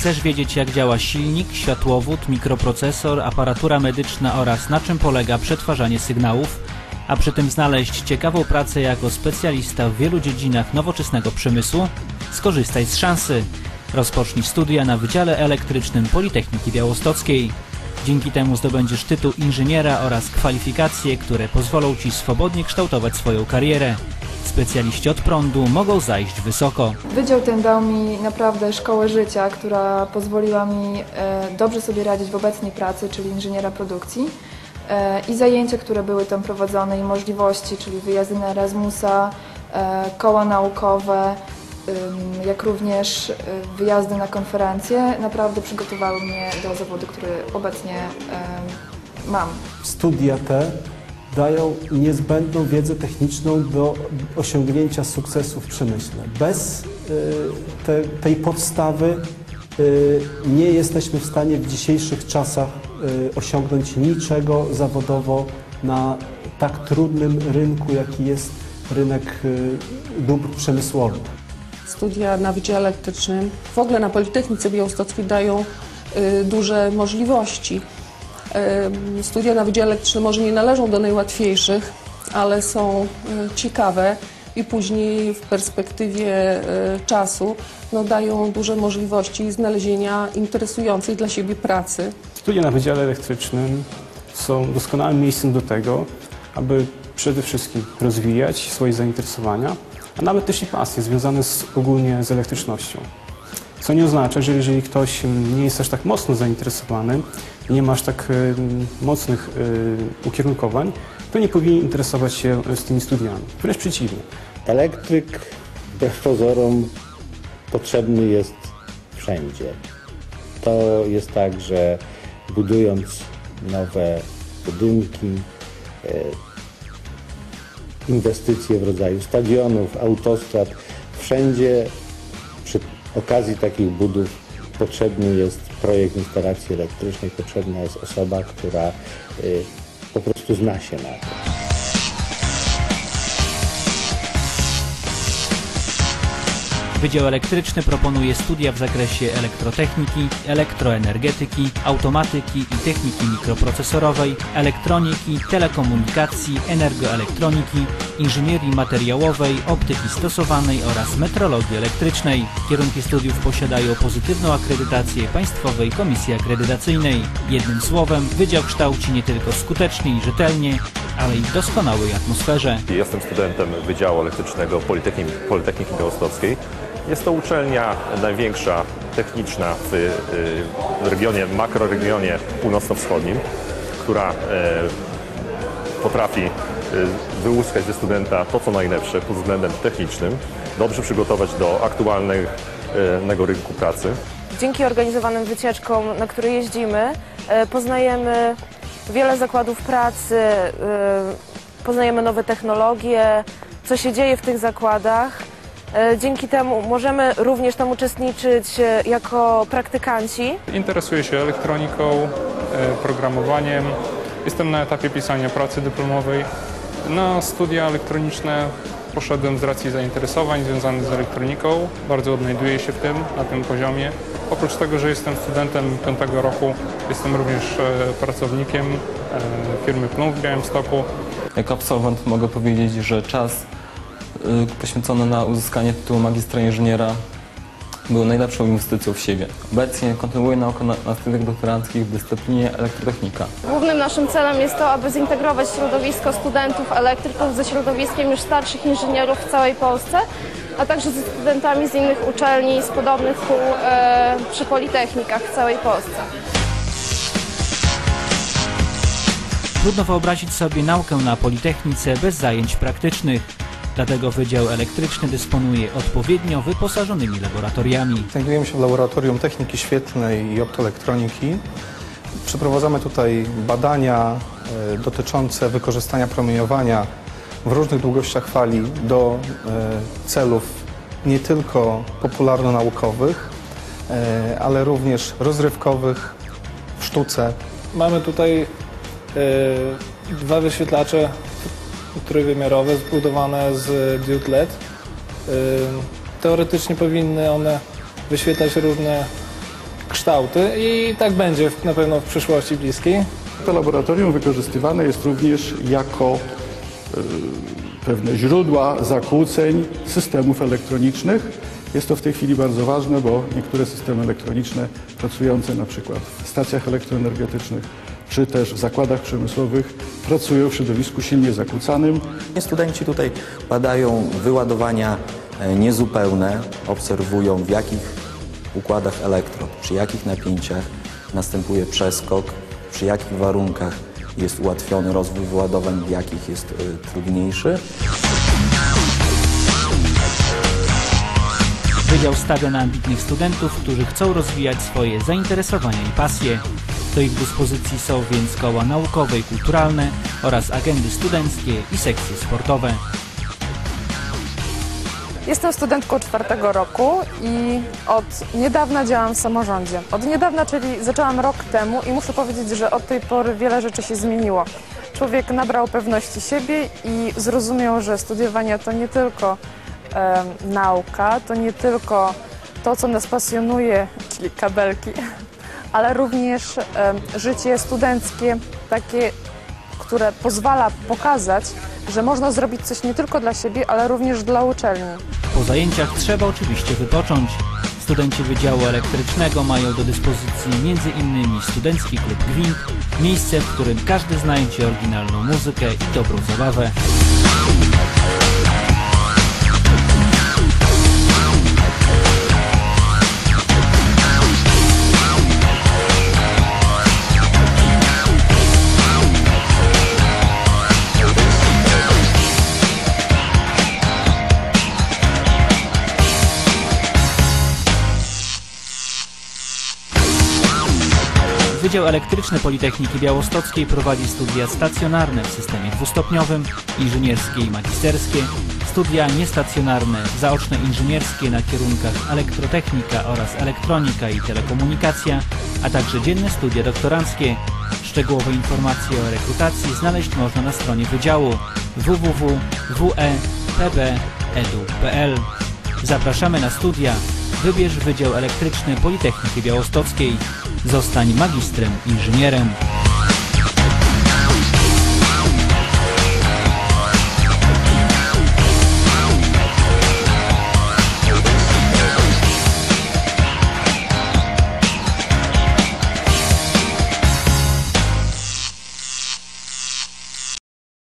Chcesz wiedzieć, jak działa silnik, światłowód, mikroprocesor, aparatura medyczna oraz na czym polega przetwarzanie sygnałów, a przy tym znaleźć ciekawą pracę jako specjalista w wielu dziedzinach nowoczesnego przemysłu? Skorzystaj z szansy. Rozpocznij studia na Wydziale Elektrycznym Politechniki Białostockiej. Dzięki temu zdobędziesz tytuł inżyniera oraz kwalifikacje, które pozwolą Ci swobodnie kształtować swoją karierę. Specjaliści od prądu mogą zajść wysoko. Wydział ten dał mi naprawdę szkołę życia, która pozwoliła mi e, dobrze sobie radzić w obecnej pracy, czyli inżyniera produkcji. E, I zajęcia, które były tam prowadzone i możliwości, czyli wyjazdy na Erasmusa, e, koła naukowe, jak również wyjazdy na konferencje, naprawdę przygotowały mnie do zawodu, który obecnie mam. Studia te dają niezbędną wiedzę techniczną do osiągnięcia sukcesu w przemyśle. Bez y, te, tej podstawy y, nie jesteśmy w stanie w dzisiejszych czasach y, osiągnąć niczego zawodowo na tak trudnym rynku, jaki jest rynek dóbr przemysłowych. Studia na Wydziale Elektrycznym, w ogóle na Politechnice Białostockiej dają duże możliwości. Studia na Wydziale Elektrycznym może nie należą do najłatwiejszych, ale są y, ciekawe i później w perspektywie y, czasu no, dają duże możliwości znalezienia interesującej dla siebie pracy. Studia na Wydziale Elektrycznym są doskonałym miejscem do tego, aby przede wszystkim rozwijać swoje zainteresowania, a nawet też i pasje związane z, ogólnie z elektrycznością. Co nie oznacza, że jeżeli ktoś mm, nie jest aż tak mocno zainteresowany, nie ma aż tak y, mocnych y, ukierunkowań, to nie powinien interesować się y, z tymi studiami. Wręcz przeciwnie. Elektryk wbrew pozorom potrzebny jest wszędzie. To jest tak, że budując nowe budynki, e, inwestycje w rodzaju stadionów, autostrad, wszędzie przy okazji takich budów potrzebny jest projekt instalacji elektrycznej, potrzebna jest osoba, która e, po prostu zna się na tym. Wydział Elektryczny proponuje studia w zakresie elektrotechniki, elektroenergetyki, automatyki i techniki mikroprocesorowej, elektroniki, telekomunikacji, energoelektroniki, inżynierii materiałowej, optyki stosowanej oraz metrologii elektrycznej. Kierunki studiów posiadają pozytywną akredytację Państwowej Komisji Akredytacyjnej. Jednym słowem, wydział kształci nie tylko skutecznie i rzetelnie, ale i w doskonałej atmosferze. Jestem studentem Wydziału Elektrycznego Politechniki, Politechniki Białostockiej. Jest to uczelnia największa techniczna w y, regionie, makroregionie północno-wschodnim, która e, potrafi y, wyłuskać ze studenta to, co najlepsze pod względem technicznym, dobrze przygotować do aktualnego rynku pracy. Dzięki organizowanym wycieczkom, na które jeździmy, e, poznajemy wiele zakładów pracy, e, poznajemy nowe technologie, co się dzieje w tych zakładach. E, Dzięki temu możemy również tam uczestniczyć e, jako praktykanci. Interesuję się elektroniką, e, programowaniem. Jestem na etapie pisania pracy dyplomowej. Na studia elektroniczne poszedłem z racji zainteresowań związanych z elektroniką. Bardzo odnajduję się w tym, na tym poziomie. Oprócz tego, że jestem studentem piątego roku, jestem również pracownikiem firmy Plum w Białymstoku. Jako absolwent mogę powiedzieć, że czas y, poświęcony na uzyskanie tytułu magistra inżyniera był najlepszą inwestycją w siebie. Obecnie kontynuuję naukę na, na studiach doktoranckich w dyscyplinie elektrotechnika. Głównym naszym celem jest to, aby zintegrować środowisko studentów elektryków ze środowiskiem już starszych inżynierów w całej Polsce, a także ze studentami z innych uczelni, z podobnych kół e, przy politechnikach w całej Polsce. Trudno wyobrazić sobie naukę na Politechnice bez zajęć praktycznych. Dlatego Wydział Elektryczny dysponuje odpowiednio wyposażonymi laboratoriami. Znajdujemy się w Laboratorium Techniki Świetlnej i Optoelektroniki. Przeprowadzamy tutaj badania e, dotyczące wykorzystania promieniowania w różnych długościach fali do e, celów nie tylko popularno-naukowych, e, ale również rozrywkowych w sztuce. Mamy tutaj dwa wyświetlacze trójwymiarowe zbudowane z diod LED. Teoretycznie powinny one wyświetlać różne kształty i tak będzie na pewno w przyszłości bliskiej. To laboratorium wykorzystywane jest również jako e, pewne źródła zakłóceń systemów elektronicznych. Jest to w tej chwili bardzo ważne, bo niektóre systemy elektroniczne pracujące na przykład w stacjach elektroenergetycznych czy też w zakładach przemysłowych pracują w środowisku silnie zakłócanym. Studenci tutaj badają wyładowania e, niezupełne, obserwują w jakich układach elektrod, przy jakich napięciach następuje przeskok, przy jakich warunkach jest ułatwiony rozwój wyładowań, w jakich jest e, trudniejszy. Wydział stawia na ambitnych studentów, którzy chcą rozwijać swoje zainteresowania i pasje. Do ich dyspozycji są więc koła naukowe i kulturalne oraz agendy studenckie i sekcje sportowe. Jestem studentką czwartego roku i od niedawna działam w samorządzie. Od niedawna, czyli zaczęłam rok temu i muszę powiedzieć, że od tej pory wiele rzeczy się zmieniło. Człowiek nabrał pewności siebie i zrozumiał, że studiowanie to nie tylko em, nauka, to nie tylko to, co nas pasjonuje, czyli kabelki, ale również życie studenckie, takie, które pozwala pokazać, że można zrobić coś nie tylko dla siebie, ale również dla uczelni. Po zajęciach trzeba oczywiście wypocząć. Studenci Wydziału Elektrycznego mają do dyspozycji m.in. Studencki Klub Gwint, miejsce, w którym każdy znajdzie oryginalną muzykę i dobrą zabawę. Wydział Elektryczny Politechniki Białostockiej prowadzi studia stacjonarne w systemie dwustopniowym, inżynierskie i magisterskie, studia niestacjonarne, zaoczne inżynierskie na kierunkach elektrotechnika oraz elektronika i telekomunikacja, a także dzienne studia doktoranckie. Szczegółowe informacje o rekrutacji znaleźć można na stronie wydziału www.wepb.edu.pl. Zapraszamy na studia. Wybierz Wydział Elektryczny Politechniki Białostockiej. Zostań magistrem inżynierem.